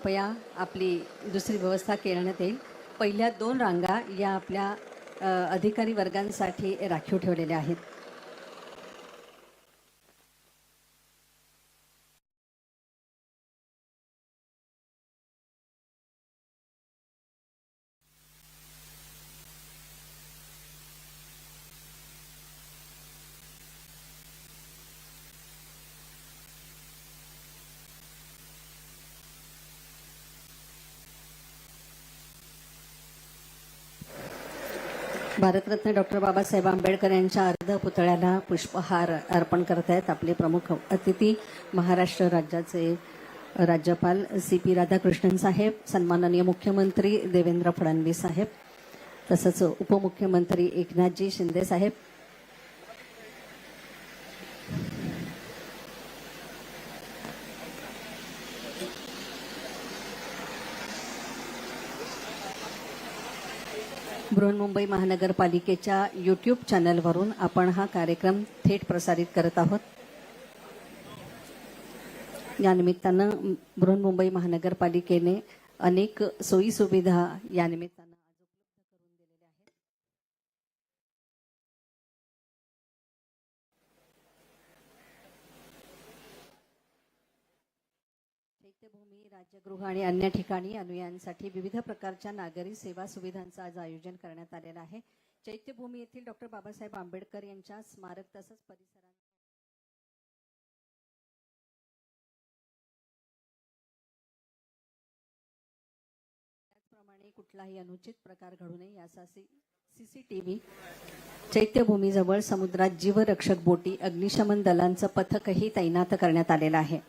कृपया आपली दुसरी व्यवस्था करण्यात येईल. पहिल्या दोन रांगा या आपल्या अधिकारी वर्गांसाठी राखीव ठेवलेल्या आहेत. भारतरत्न डॉक्टर बाबासाहेब आंबेडकर यांच्या अर्ध पुतळ्याला पुष्पहार अर्पण करत आहेत आपले प्रमुख अतिथी महाराष्ट्र राज्याचे राज्यपाल सी पी राधाकृष्णन साहेब सन्माननीय मुख्यमंत्री देवेंद्र फडणवीस साहेब तसंच उपमुख्यमंत्री एकनाथजी शिंदे साहेब बृहन्मुंबई महानगरपालिकेच्या यूट्यूब चॅनलवरून आपण हा कार्यक्रम थेट प्रसारित करत आहोत. या निमित्तानं बृहन्मुंबई महानगरपालिकेने अनेक सोयी सुविधा या निमित्तानं आज उपलब्ध करून दिलेल्या आहेत चैत्यभूमी राज्यगृह आणि अन्य ठिकाणी अनुयायांसाठी विविध प्रकारच्या नागरी सेवा सुविधांचं आज आयोजन करण्यात आलेलं आहे. चैत्यभूमी येथील डॉक्टर बाबासाहेब आंबेडकर यांच्या स्मारक तसंच परिसरात त्याचप्रमाणे कुठलाही अनुचित प्रकार घडू नये यासाठी सीसीटीव्ही चैत्यभूमीजवळ समुद्रात जीवरक्षक बोटी अग्निशमन दलांचं पथकही तैनात करण्यात आलेलं आहे.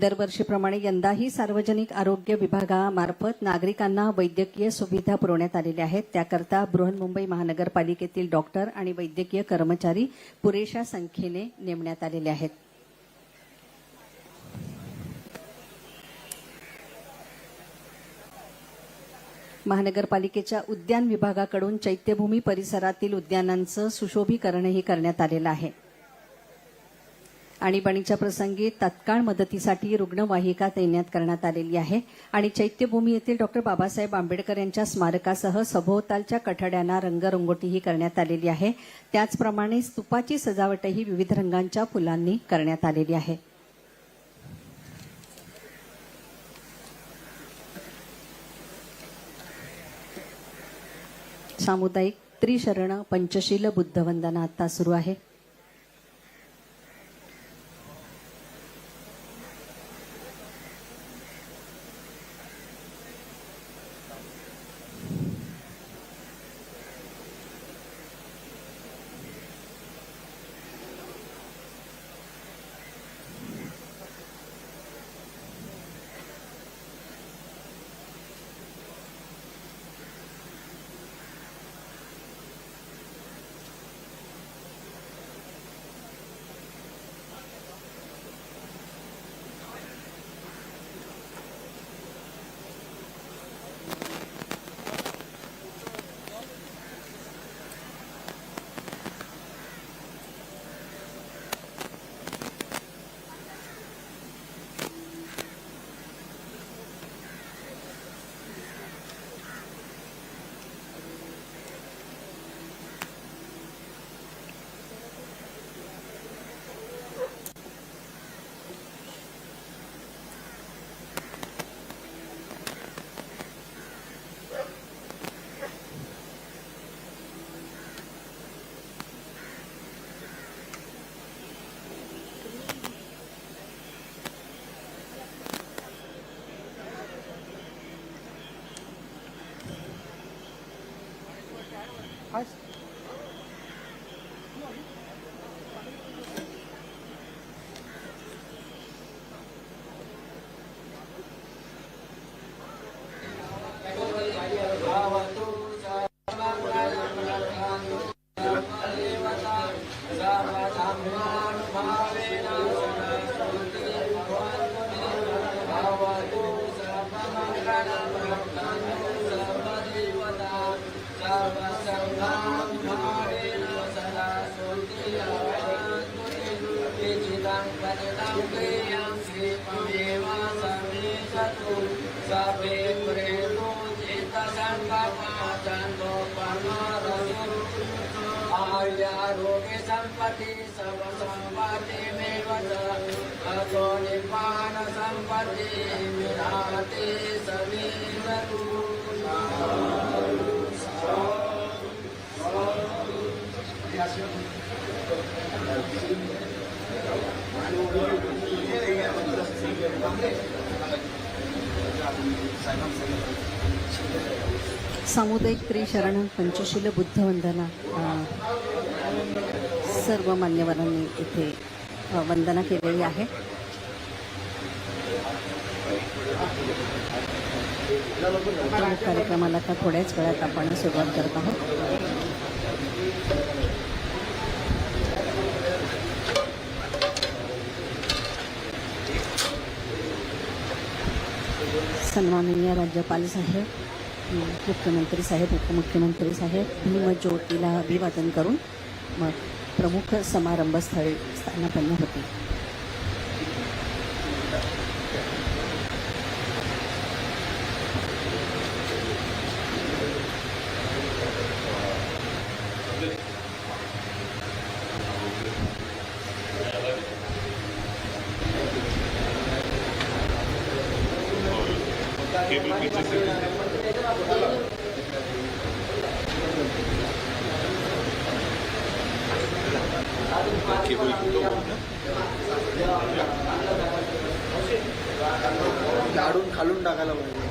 दरवर्षीप्रमाणे यंदाही सार्वजनिक आरोग्य विभागामार्फत नागरिकांना वैद्यकीय सुविधा पुरवण्यात आलेल्या आहेत. त्याकरता बृहन्मुंबई महानगरपालिकेतील डॉक्टर आणि वैद्यकीय कर्मचारी पुरेशा संख्येने नेमण्यात आलेले आहेत. महानगरपालिकेच्या उद्यान विभागाकडून चैत्यभूमी परिसरातील उद्यानांचं सुशोभीकरणही करण्यात आलेलं आहे. आणीबाणीच्या प्रसंगी तत्काळ मदतीसाठी रुग्णवाहिका तैनात करण्यात आलेली आहे. आणि चैत्यभूमी येथील डॉक्टर बाबासाहेब आंबेडकर यांच्या स्मारकासह सभोवतालच्या कठड्यांना रंगरंगोटीही करण्यात आलेली आहे. त्याचप्रमाणे स्तूपाची सजावटही विविध रंगांच्या फुलांनी करण्यात आलेली आहे. सामुदायिक त्रिशरण पंचशील बुद्धवंदना आता सुरू आहे. आर्यारोग्य सम्पत्ति सब सम्पत्ति मेव निर्माण अतो निपान सम्पत्ति विराते समीरतु। सामुदायिक त्रिशरण पंचशील बुद्ध वंदना सर्व मान्यवरांनी इथे वंदना केलेली आहे. कार्यक्रमाला आता थोड्याच वेळात आपण सुरुवात करत आहोत. सन्माननीय राज्यपाल साहेब मुख्यमंत्री साहेब उपमुख्यमंत्री साहेब भीमज्योतीला अभिवादन करून मग प्रमुख समारंभस्थळी स्थानापन्न होते लाडून खालून टाकायला पाहिजे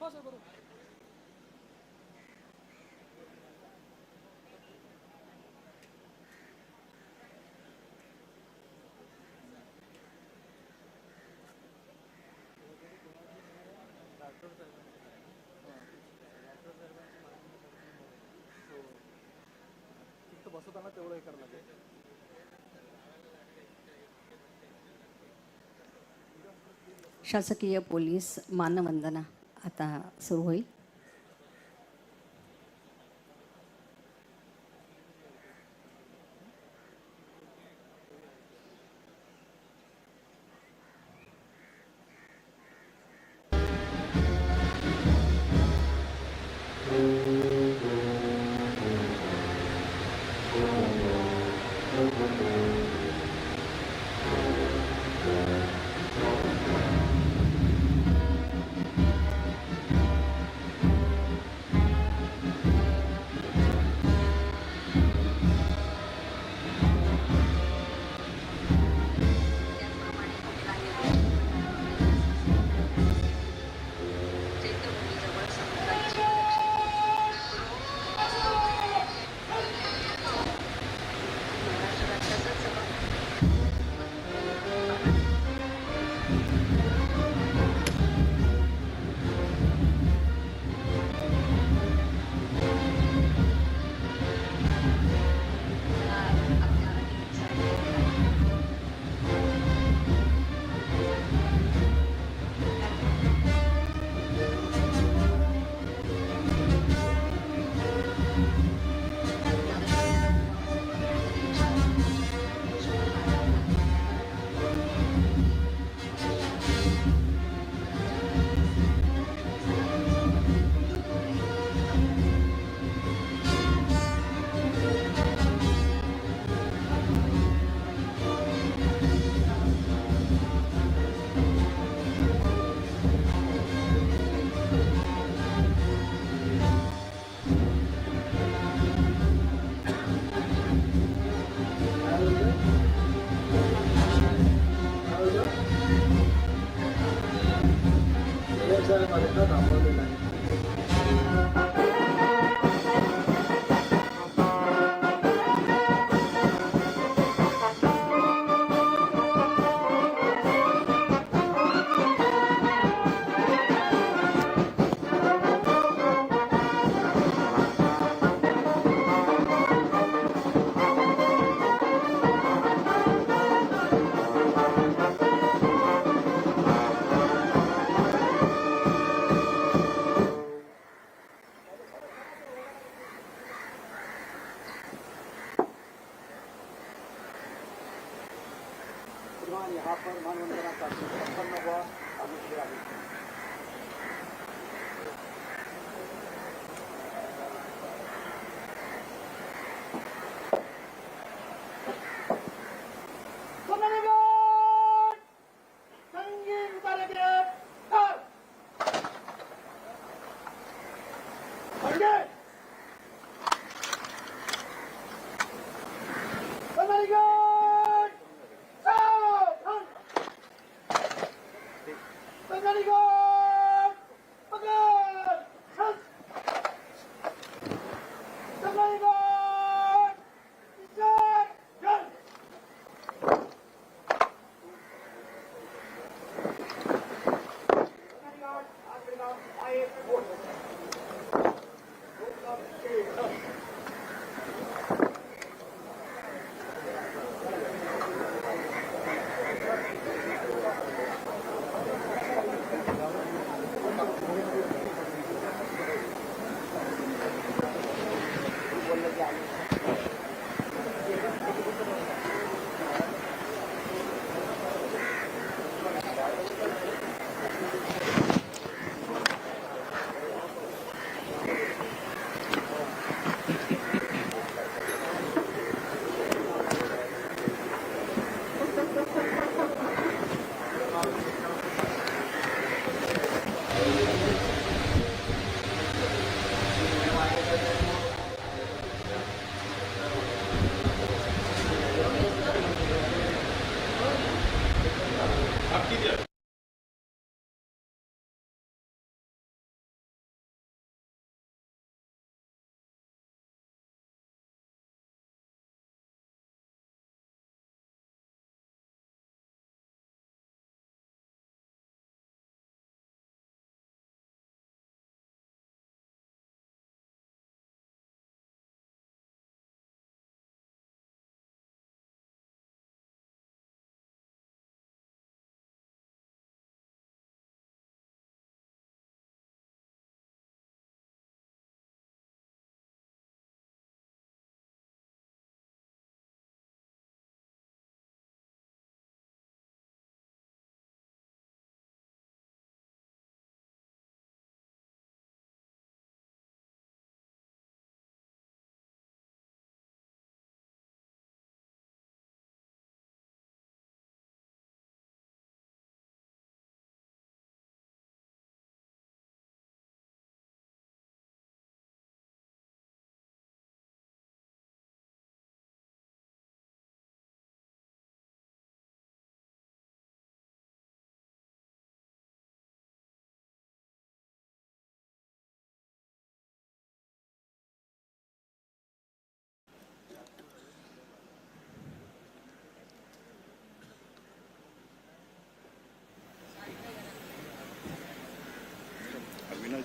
फक्त बसवताना तेवढं हे करायला लागेल शासकीय पोलीस मानवंदना आता सुरू होईल. Música الرحمن حافظ من وندنا كاتب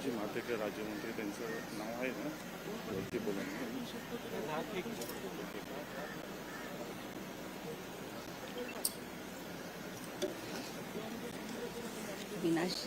व्हा अभिषेक आहे राज्यमंत्री त्यांचं नाव आहे ना वरती बोलून विनाश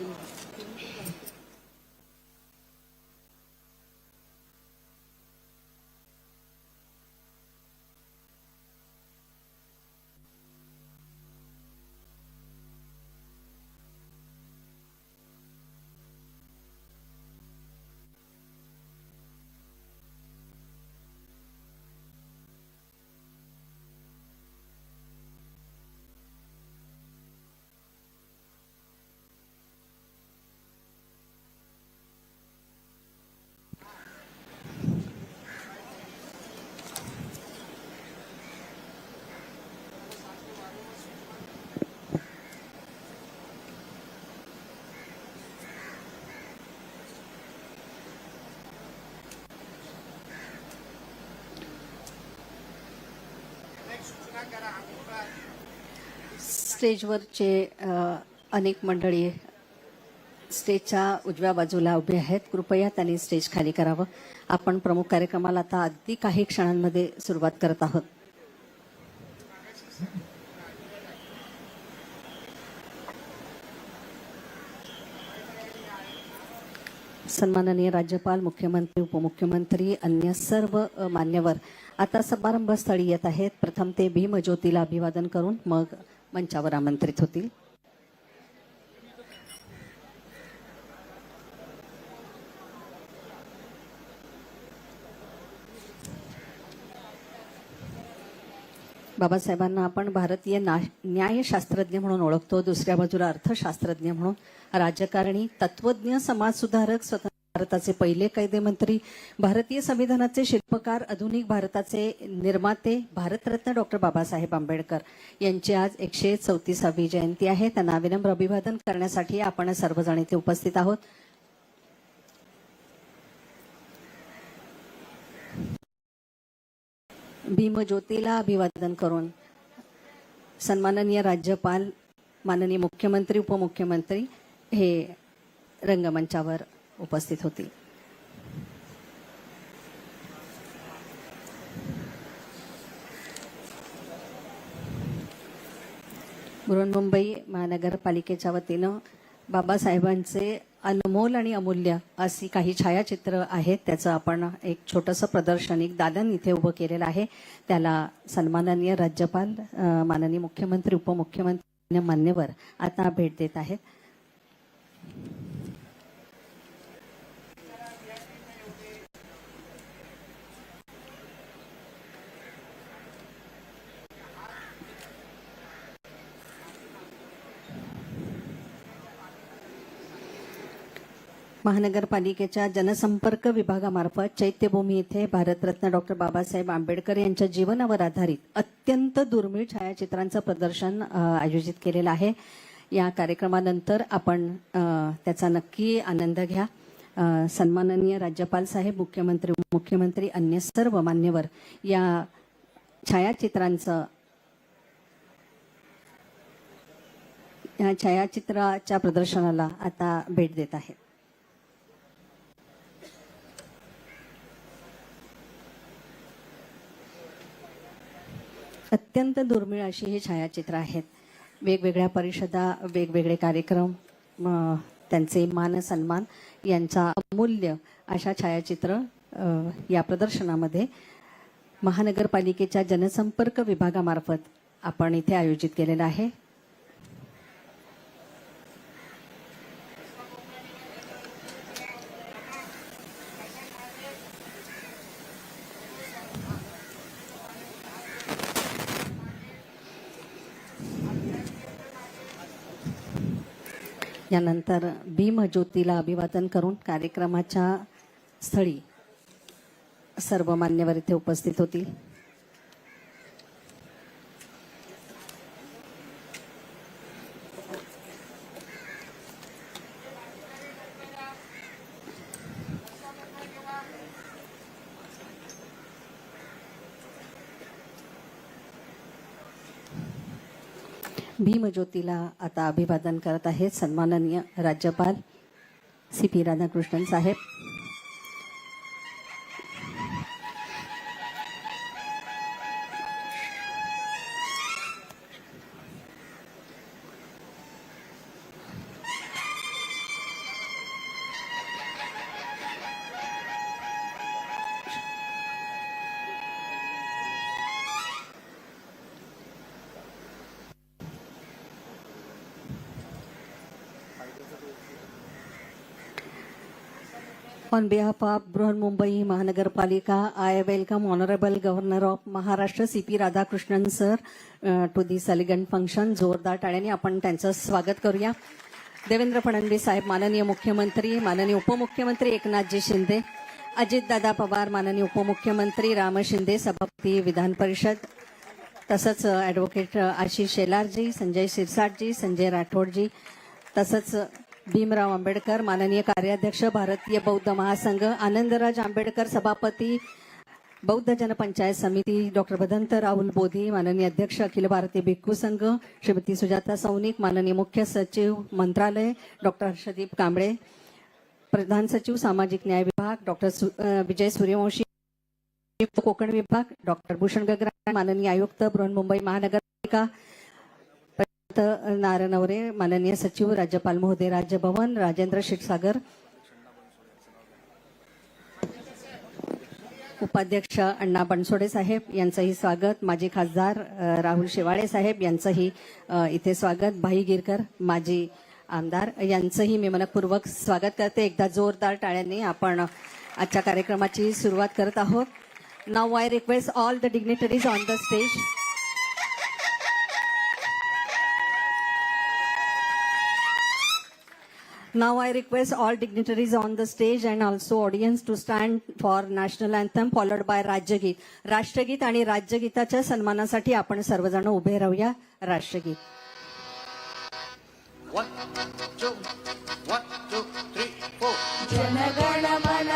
स्टेजवरचे अनेक मंडळी स्टेजच्या उजव्या बाजूला उभे आहेत. कृपया त्यांनी स्टेज खाली करावं. आपण प्रमुख कार्यक्रमाला आता अगदी काही क्षणांमध्ये सुरुवात करत आहोत. सन्माननीय राज्यपाल मुख्यमंत्री उपमुख्यमंत्री अन्य सर्व मान्यवर. आता समारंभस्थळी येत आहेत. प्रथम ते भीमज्योतीला अभिवादन करून मग मंचावर आमंत्रित होतील. बाबासाहेबांना आपण भारतीय न्यायशास्त्रज्ञ म्हणून ओळखतो. दुसऱ्या बाजूला अर्थशास्त्रज्ञ म्हणून. राजकारणी तत्वज्ञ समाजसुधारक स्वतः भारताचे पहिले कायदेमंत्री भारतीय संविधानाचे शिल्पकार आधुनिक भारताचे निर्माते भारतरत्न डॉक्टर बाबासाहेब आंबेडकर यांची आज एकशे चौतीसावी जयंती आहे. त्यांना विनम्र अभिवादन करण्यासाठी आपण सर्वजण इथे उपस्थित आहोत. भीमज्योतीला अभिवादन करून सन्माननीय राज्यपाल माननीय मुख्यमंत्री उपमुख्यमंत्री हे रंगमंचावर उपस्थित होतील बृहन्मुंबई महानगरपालिकेच्या वतीनं बाबासाहेबांचे अनमोल आणि अमूल्य अशी काही छायाचित्र आहेत. त्याचं आपण एक छोटंसं प्रदर्शन एक दालन इथे उभं केलेलं आहे. त्याला सन्माननीय राज्यपाल माननीय मुख्यमंत्री उपमुख्यमंत्री मान्यवर आता भेट देत आहेत. महानगरपालिकेच्या जनसंपर्क विभागामार्फत चैत्यभूमी येथे भारतरत्न डॉक्टर बाबासाहेब आंबेडकर यांच्या जीवनावर आधारित अत्यंत दुर्मिळ छायाचित्रांचं प्रदर्शन आयोजित केलेलं आहे. या कार्यक्रमानंतर आपण त्याचा नक्की आनंद घ्या. सन्माननीय राज्यपाल साहेब मुख्यमंत्री मुख्यमंत्री अन्य सर्व मान्यवर या छायाचित्रांचं या छायाचित्राच्या प्रदर्शनाला आता भेट देत आहेत. अत्यंत दुर्मिळ अशी ही छायाचित्र आहेत. वेगवेगळ्या परिषदा वेगवेगळे कार्यक्रम त्यांचे मान सन्मान यांचा अमूल्य अशा छायाचित्र या प्रदर्शनामध्ये महानगरपालिकेच्या जनसंपर्क विभागामार्फत आपण इथे आयोजित केलेलं आहे. यानंतर भीमज्योतीला अभिवादन करून कार्यक्रमाच्या स्थळी सर्व मान्यवर इथे उपस्थित होतील. भीमज्योतीला आता अभिवादन करत आहेत सन्माननीय राज्यपाल C P Radhakrishnan Saheb. On behalf of Mumbai Mahanagaraparalika, I welcome Honorable Governor of Maharashtra C.P. Radhakrishnan sir uh, to this elegant function. जोरदार टाळ्याने आपण त्यांचं स्वागत करूया देवेंद्र फडणवीस साहेब माननीय मुख्यमंत्री माननीय उपमुख्यमंत्री एकनाथजी शिंदे अजितदादा पवार माननीय उपमुख्यमंत्री राम शिंदे सभापती विधान परिषद तसंच ॲडव्होकेट आशिष शेलारजी संजय शिरसाटजी संजय राठोडजी तसंच भीमराव आंबेडकर माननीय कार्याध्यक्ष भारतीय बौद्ध महासंघ आनंदराज आंबेडकर सभापती बौद्ध जनपंचायत समिती डॉक्टर भदंत राहुल बोधी माननीय अध्यक्ष अखिल भारतीय भिक्खू संघ श्रीमती सुजाता सौनिक माननीय मुख्य सचिव मंत्रालय डॉक्टर हर्षदीप कांबळे प्रधान सचिव सामाजिक न्याय विभाग डॉक्टर विजय सूर्यवंशी कोकण विभाग डॉक्टर भूषण गगरा माननीय आयुक्त बृहन्मुंबई महानगरपालिका पर्यंत नारनवरे माननीय सचिव राज्यपाल महोदय राज्यभवन राजेंद्र क्षीरसागर उपाध्यक्ष अण्णा बनसोडे साहेब यांचंही स्वागत माजी खासदार राहुल शेवाळे साहेब यांचंही इथे स्वागत भाई गिरकर माजी आमदार यांचंही मी मनपूर्वक स्वागत करते. एकदा जोरदार टाळ्यांनी आपण आजच्या कार्यक्रमाची सुरुवात करत आहोत. Now I request all the dignitaries on the stage Now I request all dignitaries on the stage and also audience to stand for national anthem followed by राज्यगीत राष्ट्रगीत आणि राज्यगीताच्या सन्मानासाठी आपण सर्वजण उभे राहूया राष्ट्रगीत One, two, one, two, three, four. जनगण मन